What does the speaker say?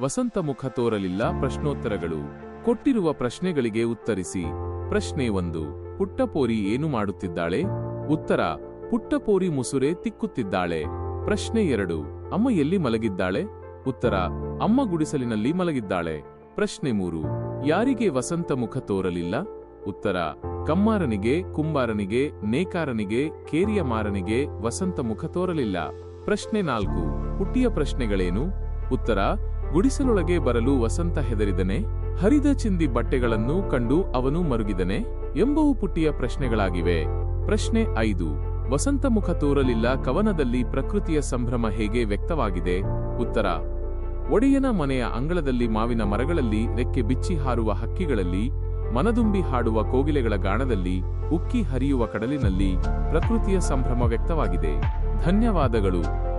ವಸಂತ ಮುಖ ತೋರಲಿಲ್ಲ ಪ್ರಶ್ನೋತ್ತರಗಳು. ಕೊಟ್ಟಿರುವ ಪ್ರಶ್ನೆಗಳಿಗೆ ಉತ್ತರಿಸಿ, ಪ್ರಶ್ನೆ ಒಂದು, ಪುಟ್ಟಪೋರಿ ಏನು ಮಾಡುತ್ತಿದ್ದಾಳೆ? ಉತ್ತರ, ಪುಟ್ಟಪೋರಿ ಮುಸುರೆ ತಿಕ್ಕುತ್ತಿದ್ದಾಳೆ. ಪ್ರಶ್ನೆ ಎರಡು, ಅಮ್ಮ ಎಲ್ಲಿ ಮಲಗಿದ್ದಾಳೆ? ಉತ್ತರ, ಅಮ್ಮ ಗುಡಿಸಲಿನಲ್ಲಿ ಮಲಗಿದ್ದಾಳೆ. ಪ್ರಶ್ನೆ ಮೂರು, ಯಾರಿಗೆ ವಸಂತ ಮುಖ ತೋರಲಿಲ್ಲ? ಉತ್ತರ, ಕಮ್ಮಾರನಿಗೆ, ಕುಂಬಾರನಿಗೆ, ನೇಕಾರನಿಗೆ ಕೇರಿಯ ಮಾರನಿಗೆ ವಸಂತ ಮುಖ ತೋರಲಿಲ್ಲ. ಪ್ರಶ್ನೆ ನಾಲ್ಕು ಪುಟ್ಟಿಯ ಪ್ರಶ್ನೆಗಳೇನು? ಉತ್ತರ ಗುಡಿಸಲೊಳಗೆ ಬರಲು ವಸಂತ ಹೆದರಿದನೆ, ಹರಿದ ಚಿಂದಿ ಬಟ್ಟೆಗಳನ್ನು ಕಂಡು ಅವನು ಮರುಗಿದನೆ, ಎಂಬವು ಪುಟ್ಟಿಯ ಪ್ರಶ್ನೆಗಳಾಗಿವೆ. ಪ್ರಶ್ನೆ ಐದು, ವಸಂತ ಮುಖ ತೋರಲಿಲ್ಲ ಕವನದಲ್ಲಿ ಪ್ರಕೃತಿಯ ಸಂಭ್ರಮ ಹೇಗೆ ವ್ಯಕ್ತವಾಗಿದೆ? ಉತ್ತರ, ಒಡೆಯನ ಮನೆಯ ಅಂಗಳದಲ್ಲಿ ಮಾವಿನ ಮರಗಳಲ್ಲಿ ರೆಕ್ಕೆ ಬಿಚ್ಚಿ ಹಾರುವ ಹಕ್ಕಿಗಳಲ್ಲಿ, ಮನದುಂಬಿ ಹಾಡುವ ಕೋಗಿಲೆಗಳ ಗಾಣದಲ್ಲಿ, ಉಕ್ಕಿ ಹರಿಯುವ ಕಡಲಿನಲ್ಲಿ ಪ್ರಕೃತಿಯ ಸಂಭ್ರಮ ವ್ಯಕ್ತವಾಗಿದೆ. ಧನ್ಯವಾದಗಳು.